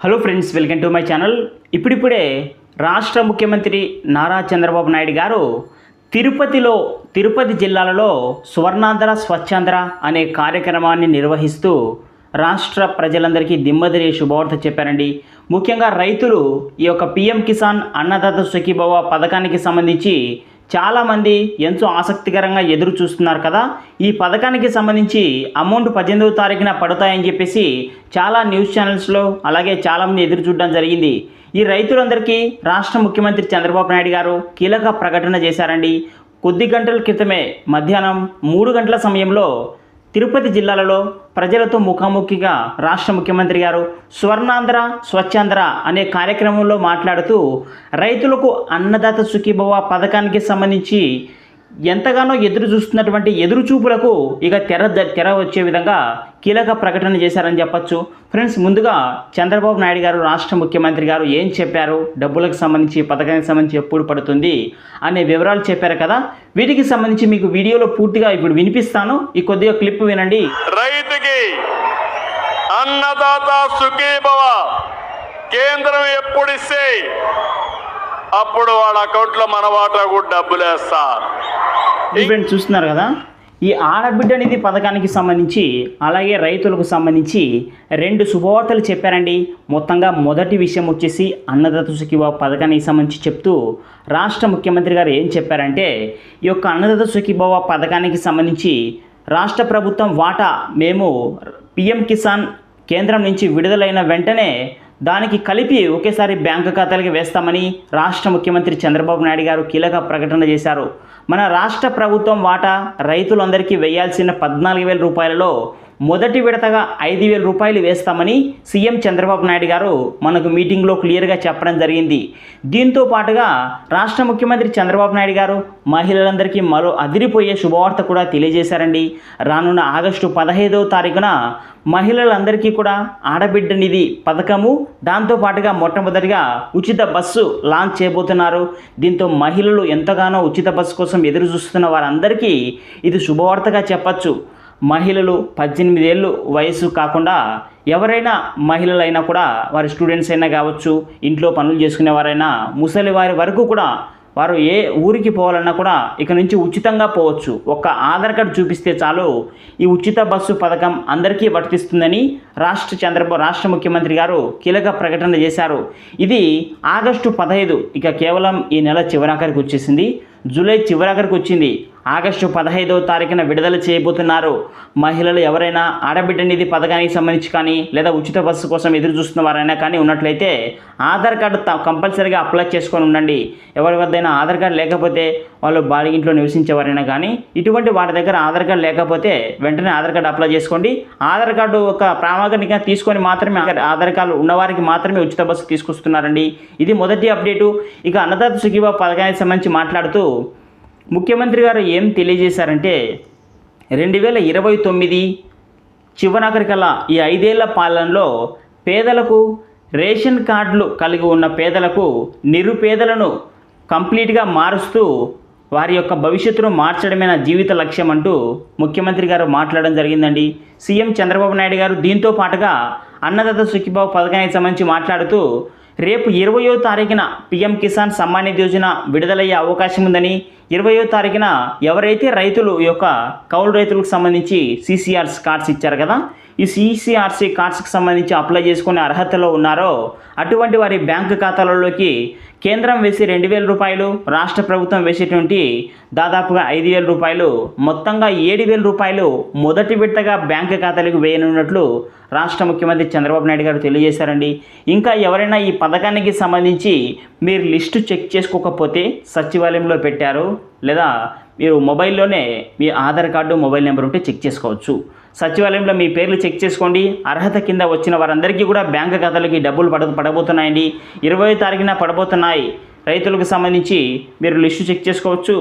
Hello friends welcome to my channel. ఇప్పుడిప్పుడే రాష్ట్ర ముఖ్యమంత్రి నారా చంద్రబాబు నాయుడు గారు తిరుపతిలో తిరుపతి జిల్లాలలో సువర్ణాంధ్ర స్వచ్ఛాంధ్ర అనే కార్యక్రమాన్ని నిర్వహిస్తూ రాష్ట్ర ప్రజలందరికీ దిమ్మదిరి శుభవార్త చెప్పారండి. ముఖ్యంగా రైతులు ఈ యొక్క పిఎం కిసాన్ అన్నదాత సుఖీభవ పథకానికి సంబంధించి చాలామంది ఎంతో ఆసక్తికరంగా ఎదురు చూస్తున్నారు కదా. ఈ పథకానికి సంబంధించి అమౌంట్ పద్దెనిమిదవ తారీఖున పడతాయని చెప్పేసి చాలా న్యూస్ ఛానల్స్లో అలాగే చాలామంది ఎదురు చూడడం జరిగింది. ఈ రైతులందరికీ రాష్ట్ర ముఖ్యమంత్రి చంద్రబాబు నాయుడు గారు కీలక ప్రకటన చేశారండి. కొద్ది గంటల క్రితమే మధ్యాహ్నం మూడు గంటల సమయంలో తిరుపతి జిల్లాలలో ప్రజలతో ముఖాముఖిగా రాష్ట్ర ముఖ్యమంత్రి గారు స్వర్ణాంధ్ర స్వచ్ఛాంధ్ర అనే కార్యక్రమంలో మాట్లాడుతూ రైతులకు అన్నదాత సుఖీభవ పథకానికి సంబంధించి ఎంతగానో ఎదురు చూస్తున్నటువంటి ఎదురు చూపులకు ఇక తెర తెర వచ్చే విధంగా కీలక ప్రకటన చేశారని చెప్పొచ్చు. ఫ్రెండ్స్ ముందుగా చంద్రబాబు నాయుడు గారు రాష్ట్ర ముఖ్యమంత్రి గారు ఏం చెప్పారు? డబ్బులకు సంబంధించి పథకానికి సంబంధించి ఎప్పుడు పడుతుంది? అనే వివరాలు చెప్పారు కదా. వీటికి సంబంధించి మీకు వీడియోలో పూర్తిగా ఇప్పుడు వినిపిస్తాను. ఈ కొద్దిగా క్లిప్ వినండి. రైతుకి అన్నదాత సుఖీభవ కేంద్రం ఎప్పుడు ఇస్తే అప్పుడు వాళ్ళ అకౌంట్లో మన వాటా కూడా డబ్బులు వేస్తారు ఈ చూస్తున్నారు కదా ఈ ఆడబిడ్డ నిధి పథకానికి సంబంధించి అలాగే రైతులకు సంబంధించి రెండు శుభవార్తలు చెప్పారండి. మొత్తంగా మొదటి విషయం వచ్చేసి అన్నదాత సుఖీభావ పథకానికి సంబంధించి చెప్తూ రాష్ట్ర ముఖ్యమంత్రి గారు ఏం చెప్పారంటే ఈ యొక్క అన్నదాత సుఖీభావ పథకానికి సంబంధించి రాష్ట్ర ప్రభుత్వం వాటా మేము పిఎం కిసాన్ కేంద్రం నుంచి విడుదలైన వెంటనే దానికి కలిపి ఒకేసారి బ్యాంకు ఖాతాలకి వేస్తామని రాష్ట్ర ముఖ్యమంత్రి చంద్రబాబు నాయుడు గారు కీలక ప్రకటన చేశారు. మన రాష్ట్ర ప్రభుత్వం వాటా రైతులందరికీ వేయాల్సిన పద్నాలుగు వేల రూపాయలలో మొదటి విడతగా ఐదు వేల రూపాయలు వేస్తామని సీఎం చంద్రబాబు నాయుడు గారు మనకు మీటింగ్లో క్లియర్గా చెప్పడం జరిగింది. దీంతో పాటుగా రాష్ట్ర ముఖ్యమంత్రి చంద్రబాబు నాయుడు గారు మహిళలందరికీ మరో అదిరిపోయే శుభవార్త కూడా తెలియజేశారండి. రానున్న ఆగస్టు పదహైదవ తారీఖున మహిళలందరికీ కూడా ఆడబిడ్డ నిధి పథకము దాంతో పాటుగా మొట్టమొదటిగా ఉచిత బస్సు లాంచ్ చేయబోతున్నారు. దీంతో మహిళలు ఎంతగానో ఉచిత బస్సు కోసం ఎదురు చూస్తున్న వారందరికీ ఇది శుభవార్తగా చెప్పచ్చు. మహిళలు పద్దెనిమిదేళ్ళు వయసు కాకుండా ఎవరైనా మహిళలైనా కూడా వారి స్టూడెంట్స్ అయినా కావచ్చు ఇంట్లో పనులు చేసుకునేవారైనా ముసలి వారి వరకు కూడా వారు ఏ ఊరికి పోవాలన్నా కూడా ఇక నుంచి ఉచితంగా పోవచ్చు. ఒక్క ఆధార్ కార్డు చూపిస్తే చాలు. ఈ ఉచిత బస్సు పథకం అందరికీ వర్తిస్తుందని రాష్ట్ర చంద్రబాబు రాష్ట్ర ముఖ్యమంత్రి గారు కీలక ప్రకటన చేశారు. ఇది ఆగస్టు పదహైదు ఇక కేవలం ఈ నెల చివరాఖరికి వచ్చేసింది. జూలై చివరాఖరికి వచ్చింది. ఆగస్టు పదహైదవ తారీఖున విడుదల చేయబోతున్నారు. మహిళలు ఎవరైనా ఆడబిడ్డ నిధి పథకానికి సంబంధించి కానీ లేదా ఉచిత బస్సు కోసం ఎదురు చూస్తున్న వారైనా కానీ ఉన్నట్లయితే ఆధార్ కార్డు త- కంపల్సరీగా అప్లై చేసుకొని ఉండండి. ఎవరి వద్దైనా ఆధార్ కార్డు లేకపోతే వాళ్ళు బాడీ ఇంట్లో నివసించేవారైనా కానీ ఇటువంటి వాటి దగ్గర ఆధార్ కార్డు లేకపోతే వెంటనే ఆధార్ కార్డు అప్లై చేసుకోండి. ఆధార్ కార్డు ఒక ప్రామాణికంగా తీసుకొని మాత్రమే ఆధార్- ఆధార్ కార్డు ఉన్నవారికి మాత్రమే ఉచిత బస్సు తీసుకొస్తున్నారండి. ఇది మొదటి అప్డేటు. ఇక అన్నదాత సుఖీబా పథకానికి సంబంధించి మాట్లాడుతూ ముఖ్యమంత్రి గారు ఏం తెలియజేశారంటే రెండు వేల ఇరవై తొమ్మిది చివరాఖరికల్లా ఈ ఐదేళ్ళ పాలనలో పేదలకు రేషన్ కార్డులు కలిగి ఉన్న పేదలకు నిరుపేదలను కంప్లీట్గా మారుస్తూ వారి యొక్క భవిష్యత్తును మార్చడమే నా జీవిత లక్ష్యం అంటూ ముఖ్యమంత్రి గారు మాట్లాడడం జరిగిందండి. సీఎం చంద్రబాబు నాయుడు గారు దీంతో పాటుగా అన్నదాత సుఖీబాబు పథకానికి సంబంధించి మాట్లాడుతూ రేపు ఇరవయో తారీఖున పిఎం కిసాన్ సమ్మాన్ నిధి యోజన విడుదలయ్యే అవకాశం ఉందని ఇరవయో తారీఖున ఎవరైతే రైతులు యొక్క కౌలు రైతులకు సంబంధించి సీసీఆర్స్ కార్డ్స్ ఇచ్చారు కదా ఈ సీసీఆర్సీ కార్డ్స్కి సంబంధించి అప్లై చేసుకునే అర్హతలో ఉన్నారో అటువంటి వారి బ్యాంకు ఖాతాలలోకి కేంద్రం వేసి రెండు వేల రూపాయలు రాష్ట్ర ప్రభుత్వం వేసేటువంటి దాదాపుగా ఐదు వేల రూపాయలు మొత్తంగా ఏడు వేల రూపాయలు మొదటి విడతగా బ్యాంకు ఖాతాలకు వేయనున్నట్లు రాష్ట్ర ముఖ్యమంత్రి చంద్రబాబు నాయుడు గారు తెలియజేశారండి. ఇంకా ఎవరైనా ఈ పథకానికి సంబంధించి మీరు లిస్టు చెక్ చేసుకోకపోతే సచివాలయంలో పెట్టారు లేదా మీరు మొబైల్లోనే మీ ఆధార్ కార్డు మొబైల్ నెంబర్ ఉంటే చెక్ చేసుకోవచ్చు. సచివాలయంలో మీ పేర్లు చెక్ చేసుకోండి. అర్హత కింద వచ్చిన వారందరికీ కూడా బ్యాంక్ ఖాతాలకి డబ్బులు పడ పడబోతున్నాయండి. ఇరవై తారీఖున పడబోతున్నాయి. రైతులకు సంబంధించి మీరు లిస్టు చెక్ చేసుకోవచ్చు.